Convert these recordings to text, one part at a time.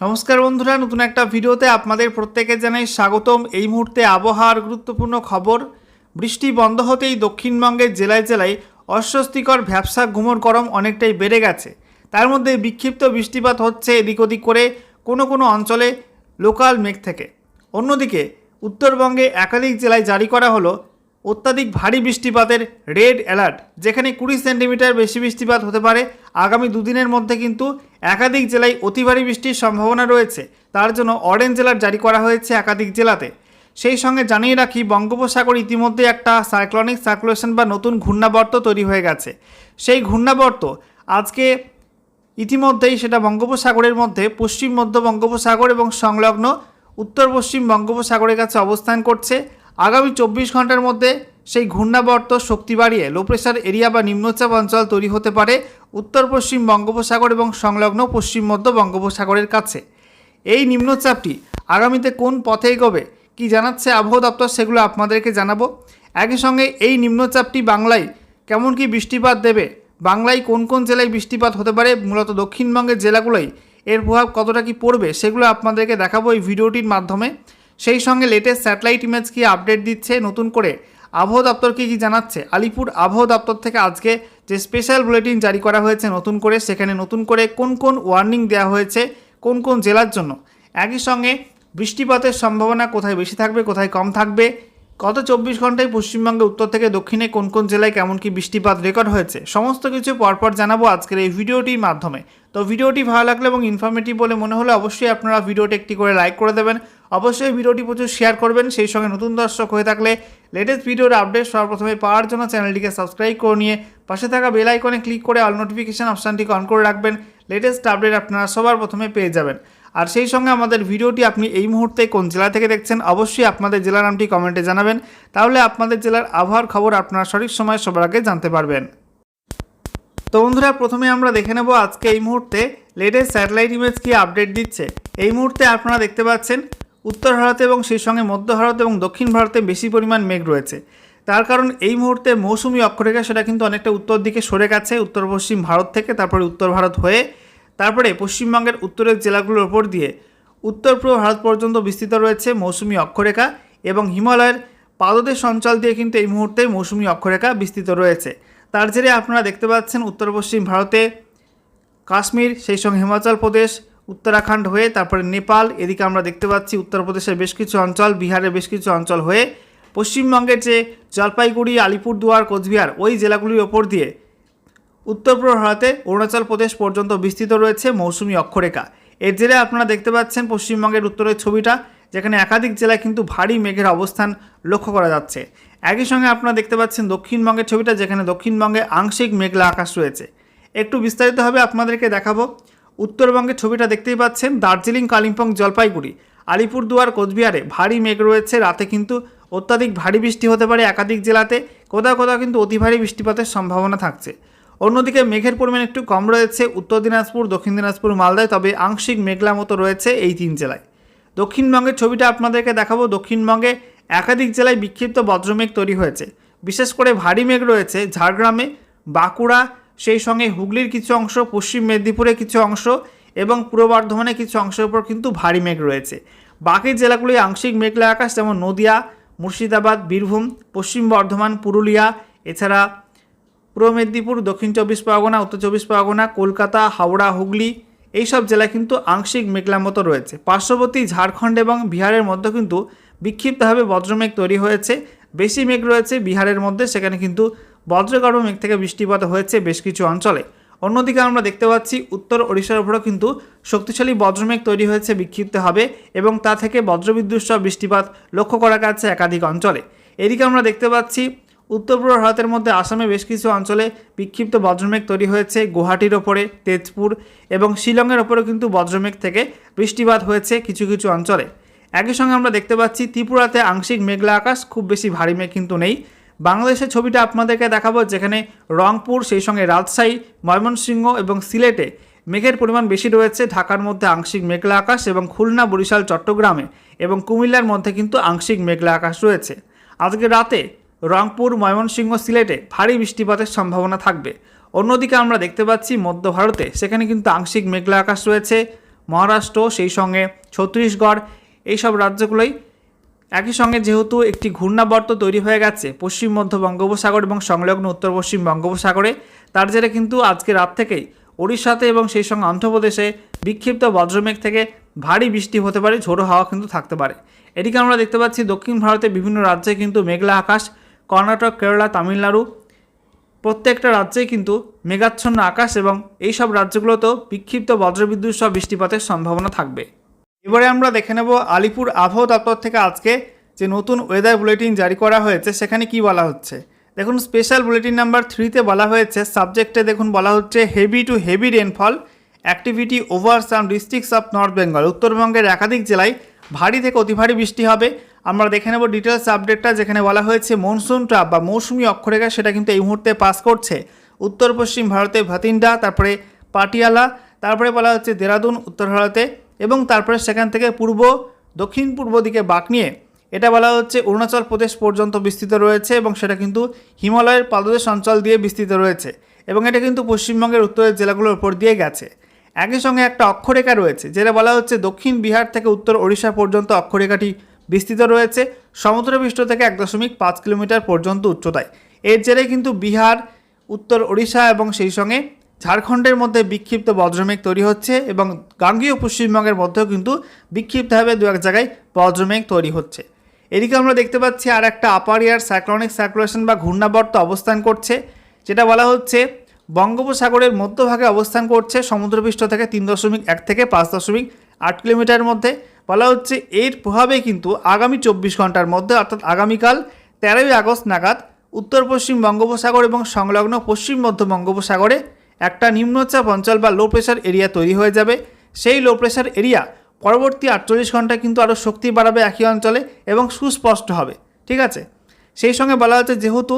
নমস্কার বন্ধুরা, নতুন একটা ভিডিওতে আপনাদের প্রত্যেকে জানাই স্বাগতম। এই মুহূর্তে আবহাওয়ার গুরুত্বপূর্ণ খবর, বৃষ্টি বন্ধ হতেই দক্ষিণবঙ্গের জেলায় জেলায় অস্বস্তিকর ভ্যাবসা ঘুমোর গরম অনেকটাই বেড়ে গেছে। তার মধ্যে বিক্ষিপ্ত বৃষ্টিপাত হচ্ছে এদিক ওদিক করে কোনো কোনো অঞ্চলে লোকাল মেঘ থেকে। অন্যদিকে, উত্তরবঙ্গে একাধিক জেলায় জারি করা হলো অত্যাধিক ভারী বৃষ্টিপাতের রেড অ্যালার্ট, যেখানে কুড়ি সেন্টিমিটার বেশি বৃষ্টিপাত হতে পারে। আগামী দুদিনের মধ্যে কিন্তু একাধিক জেলায় অতি ভারী বৃষ্টির সম্ভাবনা রয়েছে। তার জন্য অরেঞ্জ অ্যালার্ট জারি করা হয়েছে একাধিক জেলাতে। সেই সঙ্গে জানিয়ে রাখি, বঙ্গোপসাগর ইতিমধ্যে একটা সাইক্লনিক সার্কুলেশন বা নতুন ঘূর্ণাবর্ত তৈরি হয়ে গেছে। সেই ঘূর্ণাবর্ত আজকে ইতিমধ্যেই সেটা বঙ্গোপসাগরের মধ্যে পশ্চিম মধ্য বঙ্গোপসাগর এবং সংলগ্ন উত্তর পশ্চিম বঙ্গোপসাগরের কাছে অবস্থান করছে। আগামী চব্বিশ ঘণ্টার মধ্যে সেই ঘূর্ণাবর্ত শক্তি বাড়িয়ে লো প্রেশার এরিয়া বা নিম্নচাপ অঞ্চল তৈরি হতে পারে উত্তর, পশ্চিম বঙ্গোপসাগর এবং সংলগ্ন পশ্চিম, মধ্য বঙ্গোপসাগরের কাছে। এই নিম্নচাপটি আগামীতে কোন পথে এগোবে, কি জানাচ্ছে আবহাওয়া দপ্তর সেগুলো আপনাদেরকে জানাব। একই সঙ্গে এই নিম্নচাপটি বাংলায় কেমন কি বৃষ্টিপাত দেবে, বাংলায় কোন কোন জেলায় বৃষ্টিপাত হতে পারে, মূলত দক্ষিণবঙ্গের জেলাগুলোই এর প্রভাব কতটা কি পড়বে, সেগুলো আপনাদেরকে দেখাবো এই ভিডিওটির মাধ্যমে। সেই সঙ্গে লেটেস্ট স্যাটেলাইট ইমেজ কি আপডেট দিচ্ছে, নতুন করে আবহাওয়া দপ্তর কি কী জানাচ্ছে? আলিপুর আবহাওয়া দপ্তর থেকে আজকে যে স্পেশাল বুলেটিন জারি করা হয়েছে নতুন করে, সেখানে নতুন করে কোন কোন ওয়ার্নিং দেওয়া হয়েছে কোন কোন জেলার জন্য? একই সঙ্গে বৃষ্টিপাতের সম্ভাবনা কোথায় বেশি থাকবে, কোথায় কম থাকবে? গত চব্বিশ ঘন্টায় পশ্চিমবঙ্গে উত্তর থেকে দক্ষিণে কোন কোন জেলায় কেমন কি বৃষ্টিপাত রেকর্ড হয়েছে? সমস্ত কিছু পরপর জানাব আজকের এই ভিডিওটির মাধ্যমে। তো ভিডিওটি ভালো লাগলে এবং ইনফরমেটিভ বলে মনে হলে অবশ্যই আপনারা ভিডিওটি একটি করে লাইক করে দেবেন। অবশ্যই ভিডিওটি প্রচুর শেয়ার করবেন। সেই সঙ্গে নতুন দর্শক হয়ে থাকলে লেটেস্ট ভিডিওর আপডেট সর্বপ্রথমে পাওয়ার জন্য চ্যানেলটিকে সাবস্ক্রাইব করে নিয়ে পাশে থাকা বেল আইকনে ক্লিক করে অল নোটিফিকেশান অপশানটিকে অন করে রাখবেন। লেটেস্ট আপডেট আপনারা সবার প্রথমে পেয়ে যাবেন। আর সেই সঙ্গে আমাদের ভিডিওটি আপনি এই মুহূর্তে কোন জেলা থেকে দেখছেন, অবশ্যই আপনাদের জেলার নামটি কমেন্টে জানাবেন। তাহলে আপনাদের জেলার আবহাওয়ার খবর আপনারা সঠিক সময় সবার আগে জানতে পারবেন। তো বন্ধুরা, প্রথমে আমরা দেখে নেব আজকে এই মুহূর্তে লেটেস্ট স্যাটেলাইট ইমেজ কি আপডেট দিচ্ছে। এই মুহূর্তে আপনারা দেখতে পাচ্ছেন, উত্তর ভারতে এবং সেই সঙ্গে মধ্য ভারত এবং দক্ষিণ ভারতে বেশি পরিমাণ মেঘ রয়েছে। তার কারণ এই মুহূর্তে মৌসুমি অক্ষরেখা, সেটা কিন্তু অনেকটা উত্তর দিকে সরে গেছে, উত্তর পশ্চিম ভারত থেকে, তারপরে উত্তর ভারত হয়ে তারপরে পশ্চিমবঙ্গের উত্তরের জেলাগুলোর ওপর দিয়ে উত্তর পূর্ব ভারত পর্যন্ত বিস্তৃত রয়েছে মৌসুমি অক্ষরেখা এবং হিমালয়ের পাদদেশ অঞ্চল দিয়ে কিন্তু এই মুহূর্তে মৌসুমি অক্ষরেখা বিস্তৃত রয়েছে। তার জেরে আপনারা দেখতে পাচ্ছেন উত্তর পশ্চিম ভারতে কাশ্মীর, সেই সঙ্গে হিমাচল প্রদেশ, উত্তরাখণ্ড হয়ে তারপরে নেপাল, এদিকে আমরা দেখতে পাচ্ছি উত্তরপ্রদেশের বেশ কিছু অঞ্চল, বিহারের বেশ কিছু অঞ্চল হয়ে পশ্চিমবঙ্গের যে জলপাইগুড়ি, আলিপুরদুয়ার, কোচবিহার ওই জেলাগুলির ওপর দিয়ে উত্তর পূর্ব ভারতে অরুণাচল প্রদেশ পর্যন্ত বিস্তৃত রয়েছে মৌসুমি অক্ষরেখা। এর জেরে আপনারা দেখতে পাচ্ছেন পশ্চিমবঙ্গের উত্তরের ছবিটা, যেখানে একাধিক জেলায় কিন্তু ভারী মেঘের অবস্থান লক্ষ্য করা যাচ্ছে। একই সঙ্গে আপনারা দেখতে পাচ্ছেন দক্ষিণবঙ্গের ছবিটা, যেখানে দক্ষিণবঙ্গে আংশিক মেঘলা আকাশ রয়েছে। একটু বিস্তারিতভাবে আপনাদেরকে দেখাবো। উত্তরবঙ্গের ছবিটা দেখতেই পাচ্ছেন দার্জিলিং, কালিম্পং, জলপাইগুড়ি। আলিপুরদুয়ার, কোচবিহারে ভারী মেঘ রয়েছে। রাতে কিন্তু অত্যাধিক ভারী বৃষ্টি হতে পারে একাধিক জেলাতে। কোথাও কোথাও কিন্তু অতি ভারী বৃষ্টিপাতের সম্ভাবনা থাকছে। অন্যদিকে মেঘের পরিমাণ একটু কম রয়েছে। উত্তর দিনাজপুর, দক্ষিণ দিনাজপুর, মালদায়, তবে আংশিক মেঘলা মতো রয়েছে এই তিন জেলায়। দক্ষিণবঙ্গের ছবিটা আপনাদেরকে দেখাবো। দক্ষিণবঙ্গে একাধিক জেলায় বিক্ষিপ্ত বজ্রমেঘ তৈরি হয়েছে। বিশেষ করে ভারী মেঘ রয়েছে ঝাড়গ্রামে, বাঁকুড়া, সেই সঙ্গে হুগলির কিছু অংশ, পশ্চিম মেদিনীপুরের কিছু অংশ এবং পূর্ব বর্ধমানের কিছু অংশের উপর কিন্তু ভারী মেঘ রয়েছে। বাকি জেলাগুলি আংশিক মেঘলা আকাশ যেমন নদিয়া, মুর্শিদাবাদ, বীরভূম, পশ্চিম বর্ধমান, পুরুলিয়া, এছাড়া পূর্ব মেদিনীপুর, দক্ষিণ চব্বিশ পরগনা, উত্তর চব্বিশ পরগনা, কলকাতা, হাওড়া, হুগলি এইসব জেলায় কিন্তু আংশিক মেঘলা মতো রয়েছে। পার্শ্ববর্তী ঝাড়খণ্ড এবং বিহারের মধ্যে কিন্তু বিক্ষিপ্তভাবে বজ্রমেঘ তৈরি হয়েছে। বেশি মেঘ রয়েছে বিহারের মধ্যে, সেখানে কিন্তু বজ্রগর্ভ মেঘ থেকে বৃষ্টিপাত হয়েছে বেশ কিছু অঞ্চলে। অন্যদিকে আমরা দেখতে পাচ্ছি, উত্তর ওড়িশার উপরেও কিন্তু শক্তিশালী বজ্রমেঘ তৈরি হয়েছে বিক্ষিপ্ত হবে এবং তা থেকে বজ্রবিদ্যুৎ সহ বৃষ্টিপাত লক্ষ্য করা যাচ্ছে একাধিক অঞ্চলে। এদিকে আমরা দেখতে পাচ্ছি উত্তর পূর্ব ভারতের মধ্যে আসামে বেশ কিছু অঞ্চলে বিক্ষিপ্ত বজ্রমেঘ তৈরি হয়েছে, গুয়াহাটির ওপরে, তেজপুর এবং শিলংয়ের ওপরেও কিন্তু বজ্রমেঘ থেকে বৃষ্টিপাত হয়েছে কিছু কিছু অঞ্চলে। একই সঙ্গে আমরা দেখতে পাচ্ছি, ত্রিপুরাতে আংশিক মেঘলা আকাশ, খুব বেশি ভারী মেঘ কিন্তু নেই। বাংলাদেশের ছবিটা আপনাদেরকে দেখাবো, যেখানে রংপুর, সেই সঙ্গে রাজশাহী, ময়মনসিংহ এবং সিলেটে মেঘের পরিমাণ বেশি রয়েছে। ঢাকার মধ্যে আংশিক মেঘলা আকাশ এবং খুলনা, বরিশাল, চট্টগ্রামে এবং কুমিল্লার মধ্যে কিন্তু আংশিক মেঘলা আকাশ রয়েছে। আজকে রাতে রংপুর, ময়মনসিংহ সিলেটে ভারী বৃষ্টিপাতের সম্ভাবনা থাকবে। অন্যদিকে আমরা দেখতে পাচ্ছি মধ্য ভারতে সেখানে কিন্তু আংশিক মেঘলা আকাশ রয়েছে। মহারাষ্ট্র সেই সঙ্গে ছত্তিশগড়, এইসব রাজ্যগুলোই একই সঙ্গে যেহেতু একটি ঘূর্ণাবর্ত তৈরি হয়ে গেছে পশ্চিম মধ্য বঙ্গোপসাগর এবং সংলগ্ন উত্তর পশ্চিম বঙ্গোপসাগরে, তার জেরে কিন্তু আজকে রাত থেকেই ওড়িশাতে এবং সেই সঙ্গে অন্ধ্রপ্রদেশে বিক্ষিপ্ত বজ্রমেঘ থেকে ভারী বৃষ্টি হতে পারে, ঝোড়ো হাওয়া কিন্তু থাকতে পারে। এদিকে আমরা দেখতে পাচ্ছি দক্ষিণ ভারতে বিভিন্ন রাজ্যে কিন্তু মেঘলা আকাশ কর্ণাটক, কেরালা, তামিলনাড়ু, প্রত্যেকটা রাজ্যেই কিন্তু মেঘাচ্ছন্ন আকাশ এবং এই সব রাজ্যগুলোতেও বিক্ষিপ্ত বজ্রবিদ্যুৎ সহ বৃষ্টিপাতের সম্ভাবনা থাকবে। এবারে আমরা দেখে নেব আলিপুর আবহাওয়া দপ্তর থেকে আজকে যে নতুন ওয়েদার বুলেটিন জারি করা হয়েছে, সেখানে কি বলা হচ্ছে? দেখুন স্পেশাল বুলেটিন নাম্বার থ্রিতে বলা হয়েছে সাবজেক্টে দেখুন বলা হচ্ছে heavy to heavy rainfall activity over some districts of north Bengal উত্তরবঙ্গের একাধিক জেলায় ভারী থেকে অতি ভারী বৃষ্টি হবে। আমরা দেখে নেব ডিটেলস আপডেটটা যেখানে বলা হয়েছে মনসুন ট্রাপ বা মৌসুমি অক্ষরেখা সেটা কিন্তু এই মুহূর্তে পাস করছে। উত্তর পশ্চিম ভারতে ভাতিন্ডা, তারপরে পাটিয়ালা, তারপরে বলা হচ্ছে দেরাদুন, উত্তর ভারতে, এবং তারপরে সেখান থেকে পূর্ব দক্ষিণ পূর্ব দিকে বাঁক নিয়ে এটা বলা হচ্ছে অরুণাচল প্রদেশ পর্যন্ত বিস্তৃত রয়েছে এবং সেটা কিন্তু হিমালয়ের পাদদেশ অঞ্চল দিয়ে বিস্তৃত রয়েছে এবং এটা কিন্তু পশ্চিমবঙ্গের উত্তরের জেলাগুলোর উপর দিয়ে গেছে। একই সঙ্গে একটা অক্ষরেখা রয়েছে, যেটা বলা হচ্ছে দক্ষিণ বিহার থেকে উত্তর ওড়িশা পর্যন্ত অক্ষরেখাটি বিস্তৃত রয়েছে সমুদ্রপৃষ্ঠ থেকে এক দশমিক পাঁচ কিলোমিটার পর্যন্ত উচ্চতায়। এর জেরে কিন্তু বিহার, উত্তর ওড়িশা এবং সেই সঙ্গে ঝাড়খণ্ডের মধ্যে বিক্ষিপ্ত বজ্রমেঘ তৈরি হচ্ছে এবং গাঙ্গীয় পশ্চিমবঙ্গের মধ্যেও কিন্তু বিক্ষিপ্তভাবে দু এক জায়গায় বজ্রমেঘ তৈরি হচ্ছে। এদিকে আমরা দেখতে পাচ্ছি আর একটা আপার ইয়ার সাইক্লনিক সার্কুলেশন বা ঘূর্ণাবর্ত অবস্থান করছে, যেটা বলা হচ্ছে বঙ্গোপসাগরের মধ্যভাগে অবস্থান করছে সমুদ্রপৃষ্ঠ থেকে তিন দশমিক এক থেকে পাঁচ দশমিক আট কিলোমিটার মধ্যে। বলা হচ্ছে এর প্রভাবে কিন্তু আগামী চব্বিশ ঘণ্টার মধ্যে, অর্থাৎ আগামীকাল তেরোই আগস্ট নাগাদ উত্তর, পশ্চিম বঙ্গোপসাগর এবং সংলগ্ন পশ্চিম মধ্য বঙ্গোপসাগরে একটা নিম্নচাপ অঞ্চল বা লো প্রেশার এরিয়া তৈরি হয়ে যাবে। সেই লো প্রেশার এরিয়া পরবর্তী আটচল্লিশ ঘন্টায় কিন্তু আরও শক্তি বাড়াবে একই অঞ্চলে এবং সুস্পষ্ট হবে। ঠিক আছে? সেই সঙ্গে বলা হচ্ছে যেহেতু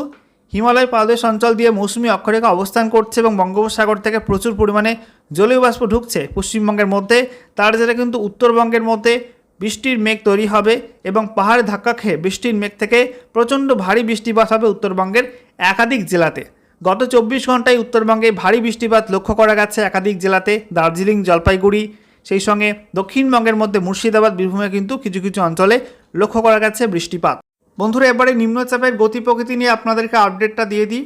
হিমালয় পাদদেশ অঞ্চল দিয়ে মৌসুমি অক্ষরেখা অবস্থান করছে এবং বঙ্গোপসাগর থেকে প্রচুর পরিমাণে জলীয় বাষ্প ঢুকছে। পশ্চিমবঙ্গের মধ্যে, তার জেরে কিন্তু উত্তরবঙ্গের মধ্যে বৃষ্টির মেঘ তৈরি হবে এবং পাহাড়ে ধাক্কা খেয়ে বৃষ্টির মেঘ থেকে প্রচণ্ড ভারী বৃষ্টিপাত হবে উত্তরবঙ্গের একাধিক জেলাতে। গত চব্বিশ ঘন্টায় উত্তরবঙ্গে ভারী বৃষ্টিপাত লক্ষ্য করা গেছে একাধিক জেলাতে, দার্জিলিং, জলপাইগুড়ি, সেই সঙ্গে দক্ষিণবঙ্গের মধ্যে মুর্শিদাবাদ বীরভূমে কিন্তু কিছু কিছু অঞ্চলে লক্ষ্য করা গেছে বৃষ্টিপাত। বন্ধুরা, এবারে নিম্নচাপের গতি প্রকৃতি নিয়ে আপনাদেরকে আপডেটটা দিয়ে দিই।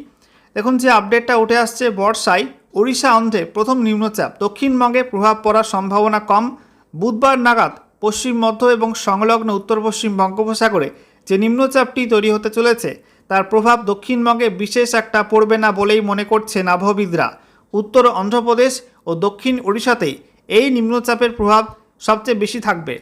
দেখুন যে আপডেটটা উঠে আসছে বর্ষায়, ওড়িশা অন্ধে প্রথম নিম্নচাপ দক্ষিণবঙ্গে প্রভাব পড়ার সম্ভাবনা কম। বুধবার নাগাদ পশ্চিম, মধ্য এবং সংলগ্ন উত্তর পশ্চিম বঙ্গোপসাগরে যে নিম্নচাপটি তৈরি হতে চলেছে, তার প্রভাব দক্ষিণবঙ্গে বিশেষ একটা পড়বে না বলেই মনে করছেন আবহবিদরা। উত্তর অন্ধ্রপ্রদেশ ও দক্ষিণ ওড়িশাতেই এই নিম্নচাপের প্রভাব সবচেয়ে বেশি থাকবে।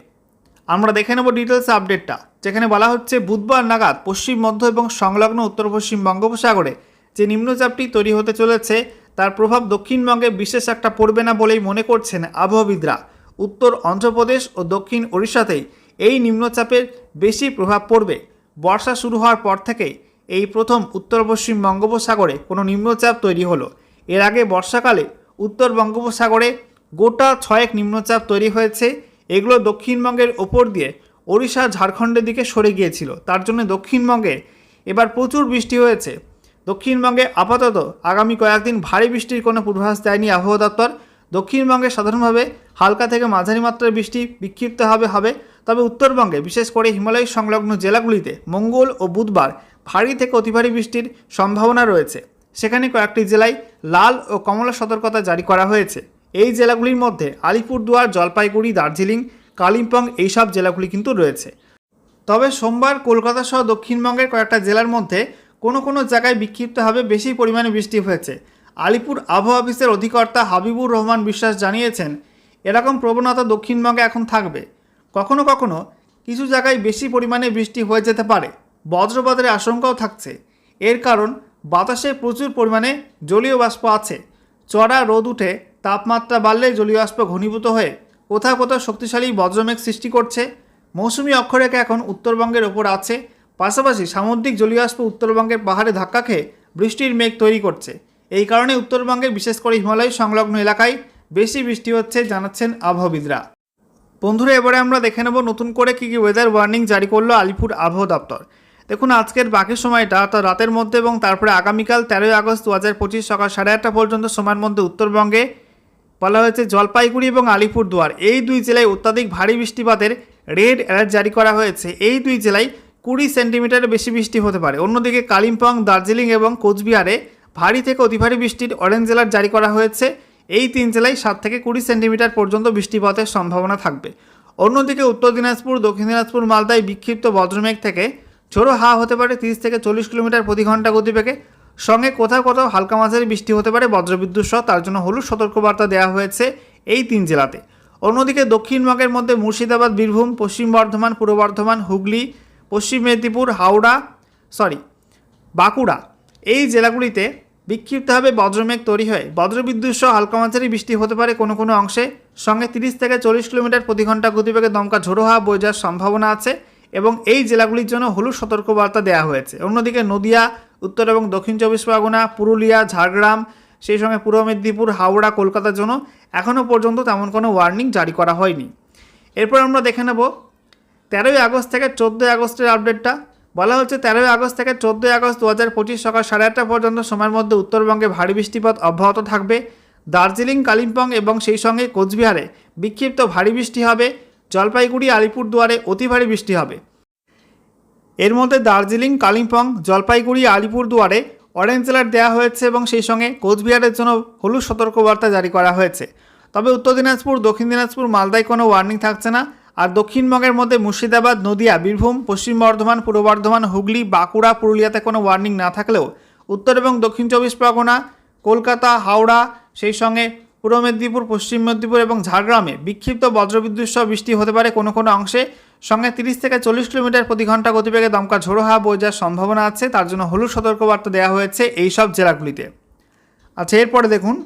আমরা দেখে নেব ডিটেলস আপডেটটা যেখানে বলা হচ্ছে বুধবার নাগাদ পশ্চিম, মধ্য এবং সংলগ্ন উত্তর পশ্চিম বঙ্গোপসাগরে যে নিম্নচাপটি তৈরি হতে চলেছে, তার প্রভাব দক্ষিণবঙ্গে বিশেষ একটা পড়বে না বলেই মনে করছেন আবহবিদরা উত্তর অন্ধ্রপ্রদেশ ও দক্ষিণ ওড়িশাতেই এই নিম্নচাপের বেশি প্রভাব পড়বে। বর্ষা শুরু হওয়ার পর থেকেই এই প্রথম উত্তর পশ্চিম বঙ্গোপসাগরে কোনো নিম্নচাপ তৈরি হলো। এর আগে বর্ষাকালে উত্তর বঙ্গোপসাগরে গোটা ছয়েক নিম্নচাপ তৈরি হয়েছে। এগুলো দক্ষিণবঙ্গের ওপর দিয়ে ওড়িশা ঝাড়খণ্ডের দিকে সরে গিয়েছিল। তার জন্য দক্ষিণবঙ্গে এবার প্রচুর বৃষ্টি হয়েছে। দক্ষিণবঙ্গে আপাতত আগামী কয়েকদিন ভারী বৃষ্টির কোনো পূর্বাভাস দেয়নি আবহাওয়া দপ্তর। দক্ষিণবঙ্গে সাধারণভাবে হালকা থেকে মাঝারি মাত্রার বৃষ্টি বিক্ষিপ্ত হবে। তবে উত্তরবঙ্গে, বিশেষ করে হিমালয় সংলগ্ন জেলাগুলিতে মঙ্গল ও বুধবার ভারী থেকে অতি ভারী বৃষ্টির সম্ভাবনা রয়েছে। সেখানে কয়েকটি জেলায় লাল ও কমলা সতর্কতা জারি করা হয়েছে। এই জেলাগুলির মধ্যে আলিপুরদুয়ার, জলপাইগুড়ি, দার্জিলিং কালিম্পং এইসব জেলাগুলি কিন্তু রয়েছে। তবে সোমবার কলকাতা সহ দক্ষিণবঙ্গের কয়েকটা জেলার মধ্যে কোনো কোনো জায়গায় বিক্ষিপ্তভাবে বেশি পরিমাণে বৃষ্টি হয়েছে। আলিপুর আবহাওয়া অফিসের অধিকর্তা হাবিবুর রহমান বিশ্বাস জানিয়েছেন, এরকম প্রবণতা দক্ষিণবঙ্গে এখন থাকবে। কখনো কখনো কিছু জায়গায় বেশি পরিমাণে বৃষ্টি হয়ে যেতে পারে। বজ্রপাতের আশঙ্কাও থাকছে। এর কারণ, বাতাসে প্রচুর পরিমাণে জলীয় বাষ্প আছে। চড়া রোদ উঠে তাপমাত্রা বাড়লে জলীয় বাষ্প ঘনীভূত হয়ে কোথাও কোথাও শক্তিশালী বজ্রমেঘ সৃষ্টি করছে। মৌসুমি অক্ষরেখা এখন উত্তরবঙ্গের ওপর আছে। পাশাপাশি সামুদ্রিক জলীয়বাষ্প উত্তরবঙ্গের পাহাড়ে ধাক্কা খেয়ে বৃষ্টির মেঘ তৈরি করছে। এই কারণে উত্তরবঙ্গে বিশেষ করে হিমালয় সংলগ্ন এলাকায় বেশি বৃষ্টি হচ্ছে জানাচ্ছেন আবহাওয়াবিদরা। বন্ধুরা, এবারে আমরা দেখে নেব নতুন করে কী কী ওয়েদার ওয়ার্নিং জারি করল আলিপুর আবহাওয়া দপ্তর। দেখুন, আজকের বাকি সময়টা অর্থাৎ রাতের মধ্যে এবং তারপরে আগামীকাল তেরোই আগস্ট দু হাজার পঁচিশ সকাল সাড়ে আটটা পর্যন্ত সময়ের মধ্যে উত্তরবঙ্গে বলা হয়েছে জলপাইগুড়ি এবং আলিপুরদুয়ার। এই দুই জেলায় অত্যাধিক ভারী বৃষ্টিপাতের রেড অ্যালার্ট জারি করা হয়েছে। এই দুই জেলায় কুড়ি সেন্টিমিটারের বেশি বৃষ্টি হতে পারে। অন্যদিকে কালিম্পং, দার্জিলিং এবং কোচবিহারে ভারী থেকে অতি ভারী বৃষ্টির অরেঞ্জ অ্যালার্ট জারি করা হয়েছে। এই তিন জেলায় সাত থেকে কুড়ি সেন্টিমিটার পর্যন্ত বৃষ্টিপাতের সম্ভাবনা থাকবে। অন্যদিকে উত্তর দিনাজপুর, দক্ষিণ দিনাজপুর, মালদায় বিক্ষিপ্ত বজ্রমেঘ থেকে ঝোড়ো হাওয়া হতে পারে। তিরিশ থেকে চল্লিশ কিলোমিটার প্রতি ঘণ্টা গতিবেগে সঙ্গে কোথাও কোথাও হালকা মাঝারি বৃষ্টি হতে পারে, বজ্রবিদ্যুৎ সহ তার জন্য হলুদ সতর্কবার্তা দেওয়া হয়েছে এই তিন জেলাতে। অন্যদিকে দক্ষিণবঙ্গের মধ্যে মুর্শিদাবাদ, বীরভূম, পশ্চিম বর্ধমান, পূর্ব বর্ধমান, হুগলি, পশ্চিম মেদিনীপুর, হাওড়া সরি বাঁকুড়া এই জেলাগুলিতে বিক্ষিপ্তভাবে বজ্রমেঘ তৈরি হয়ে। বজ্রবিদ্যুৎ সহ হালকা মাঝারি বৃষ্টি হতে পারে কোনো কোনো অংশে। সঙ্গে তিরিশ থেকে চল্লিশ কিলোমিটার প্রতি ঘণ্টা গতিবেগে দমকা ঝোড়ো হাওয়া বয়ে যাওয়ার সম্ভাবনা আছে এবং এই জেলাগুলির জন্য হলুদ সতর্কবার্তা দেওয়া হয়েছে। অন্যদিকে নদিয়া উত্তর এবং দক্ষিণ চব্বিশ পরগনা, পুরুলিয়া, ঝাড়গ্রাম, সেই সঙ্গে পূর্ব মেদিনীপুর, হাওড়া, কলকাতার জন্য এখনও পর্যন্ত তেমন কোনো ওয়ার্নিং জারি করা হয়নি। এরপর আমরা দেখে নেব তেরোই আগস্ট থেকে চোদ্দোই আগস্টের আপডেটটা বলা হচ্ছে তেরোই আগস্ট থেকে চোদ্দোই আগস্ট দু হাজার পঁচিশ সকাল সাড়ে আটটা পর্যন্ত সময়ের মধ্যে উত্তরবঙ্গে ভারী বৃষ্টিপাত অব্যাহত থাকবে। দার্জিলিং, কালিম্পং এবং সেই সঙ্গে কোচবিহারে বিক্ষিপ্ত ভারী বৃষ্টি হবে। জলপাইগুড়ি, আলিপুরদুয়ারে অতি ভারী বৃষ্টি হবে। এর মধ্যে দার্জিলিং, কালিম্পং, জলপাইগুড়ি, আলিপুরদুয়ারে অরেঞ্জ অ্যালার্ট দেওয়া হয়েছে এবং সেই সঙ্গে কোচবিহারের জন্য হলুদ সতর্কবার্তা জারি করা হয়েছে। তবে উত্তর দিনাজপুর, দক্ষিণ দিনাজপুর, মালদায় কোনো ওয়ার্নিং থাকছে না। আর দক্ষিণবঙ্গের মধ্যে মুর্শিদাবাদ, নদিয়া, বীরভূম, পশ্চিম বর্ধমান, পূর্ব বর্ধমান, হুগলি, বাঁকুড়া, পুরুলিয়াতে কোনো ওয়ার্নিং না থাকলেও উত্তর এবং দক্ষিণ চব্বিশ পরগনা, কলকাতা, হাওড়া, সেই সঙ্গে পূর্ব মেদিনীপুর, পশ্চিম মেদিনীপুর এবং ঝাড়গ্রামে বিক্ষিপ্ত বজ্রবিদ্যুৎ সহ বৃষ্টি হতে পারে কোনো কোনো অংশে। সঙ্গে তিরিশ থেকে চল্লিশ কিলোমিটার প্রতি ঘণ্টা গতিবেগে দমকা ঝোড়ো হাওয়া বয়ে যাওয়ার সম্ভাবনা আছে। তার জন্য হলুদ সতর্কবার্তা দেওয়া হয়েছে এই সব জেলাগুলিতে। আচ্ছা এরপরে দেখুন।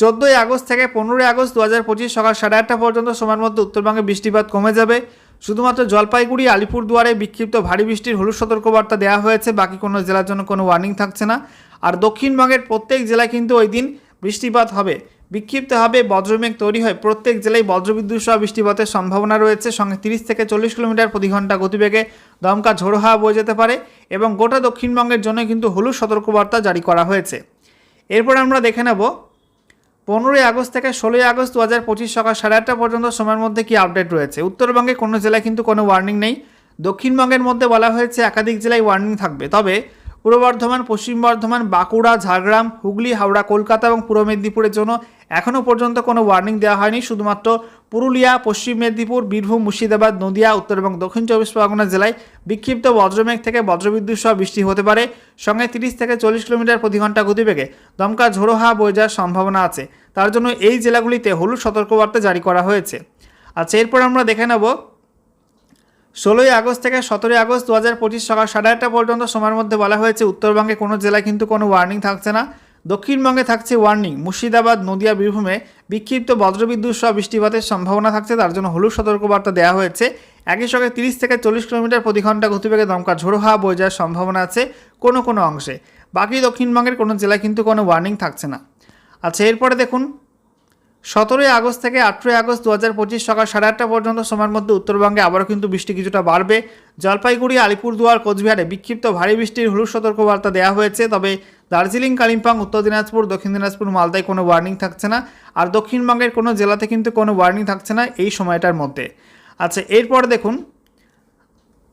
চোদ্দোই আগস্ট থেকে পনেরোই আগস্ট দু হাজার পঁচিশ সকাল সাড়ে আটটা পর্যন্ত সময়ের মধ্যে উত্তরবঙ্গে বৃষ্টিপাত কমে যাবে। শুধুমাত্র জলপাইগুড়ি, আলিপুরদুয়ারে বিক্ষিপ্ত ভারী বৃষ্টির হলুদ সতর্কবার্তা দেওয়া হয়েছে, বাকি কোনো জেলার জন্য কোনো ওয়ার্নিং থাকছে না। আর দক্ষিণবঙ্গের প্রত্যেক জেলায় কিন্তু ওই দিন বৃষ্টিপাত হবে। বিক্ষিপ্ত হবে বজ্রমেঘ তৈরি হয়, প্রত্যেক জেলায় বজ্রবিদ্যুৎ সহ বৃষ্টিপাতের সম্ভাবনা রয়েছে। সঙ্গে তিরিশ থেকে চল্লিশ কিলোমিটার প্রতি ঘণ্টা গতিবেগে দমকা ঝোড়ো হাওয়া বয়ে যেতে পারে এবং গোটা দক্ষিণবঙ্গের জন্য কিন্তু হলুদ সতর্কবার্তা জারি করা হয়েছে। এরপর আমরা দেখে নেব পনেরোই আগস্ট থেকে ষোলোই আগস্ট দু হাজার পঁচিশ সকাল সাড়ে আটটা পর্যন্ত সময়ের মধ্যে কি আপডেট রয়েছে? উত্তরবঙ্গে কোনো জেলায় কিন্তু কোনো ওয়ার্নিং নেই। দক্ষিণবঙ্গের মধ্যে বলা হয়েছে একাধিক জেলায় ওয়ার্নিং থাকবে। তবে পূর্ব বর্ধমান, পশ্চিম বর্ধমান, বাঁকুড়া, ঝাড়গ্রাম, হুগলি, হাওড়া, কলকাতা এবং পূর্ব মেদিনীপুরের জন্য এখনও পর্যন্ত কোনো ওয়ার্নিং দেওয়া হয়নি। শুধুমাত্র পুরুলিয়া, পশ্চিম মেদিনীপুর, বীরভূম, মুর্শিদাবাদ, নদিয়া, উত্তর এবং দক্ষিণ চব্বিশ পরগনা জেলায় বিক্ষিপ্ত বজ্রমেঘ থেকে বজ্রবিদ্যুৎ সহ বৃষ্টি হতে পারে। সঙ্গে তিরিশ থেকে চল্লিশ কিলোমিটার প্রতি ঘণ্টা গতিবেগে দমকা ঝোড়ো হাওয়া বয়ে যাওয়ার সম্ভাবনা আছে। তার জন্য এই জেলাগুলিতে হলুদ সতর্কবার্তা জারি করা হয়েছে। আচ্ছা এরপর আমরা দেখে নেব ষোলোই আগস্ট থেকে সতেরোই আগস্ট দু হাজার পঁচিশ সকাল সাড়ে আটটা পর্যন্ত সময়ের মধ্যে বলা হয়েছে, উত্তরবঙ্গে কোনো জেলায় কিন্তু কোনো ওয়ার্নিং থাকছে না। দক্ষিণবঙ্গে থাকছে ওয়ার্নিং। মুর্শিদাবাদ, নদিয়া, বীরভূমে বিক্ষিপ্ত বজ্রবিদ্যুৎ সহ বৃষ্টিপাতের সম্ভাবনা থাকছে, তার জন্য হলুদ সতর্কবার্তা দেওয়া হয়েছে। একই সঙ্গে তিরিশ থেকে চল্লিশ কিলোমিটার প্রতি ঘণ্টা গতিবেগে দমকা ঝোড়ো হাওয়া বয়ে যাওয়ার সম্ভাবনা আছে কোনো কোনো অংশে। বাকি দক্ষিণবঙ্গের কোনো জেলায় কিন্তু কোনো ওয়ার্নিং থাকছে না। আচ্ছা এরপরে দেখুন। সতেরোই আগস্ট থেকে আঠেরোই আগস্ট দু হাজার পঁচিশ সকাল সাড়ে আটটা পর্যন্ত সময়ের মধ্যে উত্তরবঙ্গে আবারও কিন্তু বৃষ্টি কিছুটা বাড়বে। জলপাইগুড়ি, আলিপুরদুয়ার, কোচবিহারে বিক্ষিপ্ত ভারী বৃষ্টির হলুদ সতর্কবার্তা দেওয়া হয়েছে, তবে দার্জিলিং, কালিম্পং, উত্তর দিনাজপুর, দক্ষিণ দিনাজপুর, মালদায় কোনো ওয়ার্নিং থাকছে না আর দক্ষিণবঙ্গের কোনো জেলাতে কিন্তু কোনো ওয়ার্নিং থাকছে না এই সময়টার মধ্যে। আচ্ছা এরপর দেখুন,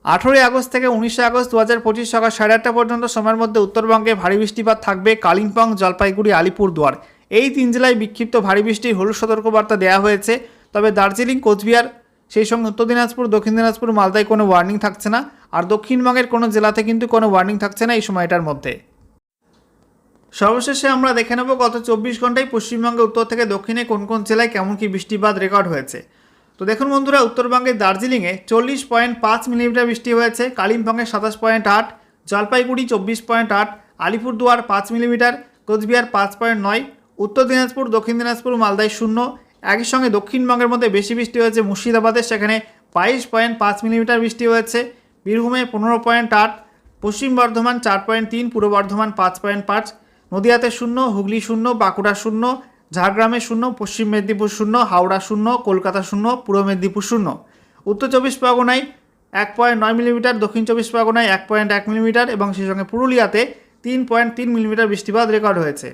আঠেরোই আগস্ট থেকে উনিশে আগস্ট দু হাজার পঁচিশ সকাল সাড়ে আটটা পর্যন্ত সময়ের মধ্যে উত্তরবঙ্গে ভারী বৃষ্টিপাত থাকবে কালিম্পং, জলপাইগুড়ি, আলিপুরদুয়ার। এই তিন জেলায় বিক্ষিপ্ত ভারী বৃষ্টির হলুদ সতর্কবার্তা দেওয়া হয়েছে। তবে দার্জিলিং, কোচবিহার, সেই সঙ্গে উত্তর দিনাজপুর, দক্ষিণ দিনাজপুর, মালদায় কোনো ওয়ার্নিং থাকছে না আর দক্ষিণবঙ্গের কোনো জেলাতে কিন্তু কোনো ওয়ার্নিং থাকছে না এই সময়টার মধ্যে। সর্বশেষে আমরা দেখে নেব গত চব্বিশ ঘন্টায় পশ্চিমবঙ্গে উত্তর থেকে দক্ষিণে কোন কোন জেলায় কেমন কি বৃষ্টিপাত রেকর্ড হয়েছে। তো দেখুন বন্ধুরা, উত্তরবঙ্গের দার্জিলিংয়ে চল্লিশ পয়েন্ট পাঁচ মিলিমিটার বৃষ্টি হয়েছে, কালিম্পংয়ে সাতাশ পয়েন্ট আট, জলপাইগুড়ি চব্বিশ পয়েন্ট আট, আলিপুরদুয়ার পাঁচ মিলিমিটার, কোচবিহার পাঁচ পয়েন্ট নয়, উত্তর দিনাজপুর, দক্ষিণ দিনাজপুর, মালদায় শূন্য। একই সঙ্গে দক্ষিণবঙ্গের মধ্যে বেশি বৃষ্টি হয়েছে মুর্শিদাবাদের সেখানে বাইশ পয়েন্ট পাঁচ মিলিমিটার বৃষ্টি হয়েছে। বীরভূমে পনেরো পয়েন্ট আট, পশ্চিম বর্ধমান চার পয়েন্ট তিন, পূর্ব বর্ধমান পাঁচ পয়েন্ট পাঁচ নদিয়াতে শূন্য, হুগলি শূন্য, বাঁকুড়া শূন্য, ঝাড়গ্রামে শূন্য, পশ্চিম মেদিনীপুর শূন্য, হাওড়া শূন্য, কলকাতা শূন্য, পূর্ব মেদিনীপুর শূন্য। উত্তর চব্বিশ পরগনায় এক পয়েন্ট নয় মিলিমিটার, দক্ষিণ চব্বিশ পরগনায় এক পয়েন্ট এক মিলিমিটার এবং সেই সঙ্গে পুরুলিয়াতে তিন পয়েন্ট তিন মিলিমিটার বৃষ্টিপাত রেকর্ড হয়েছে।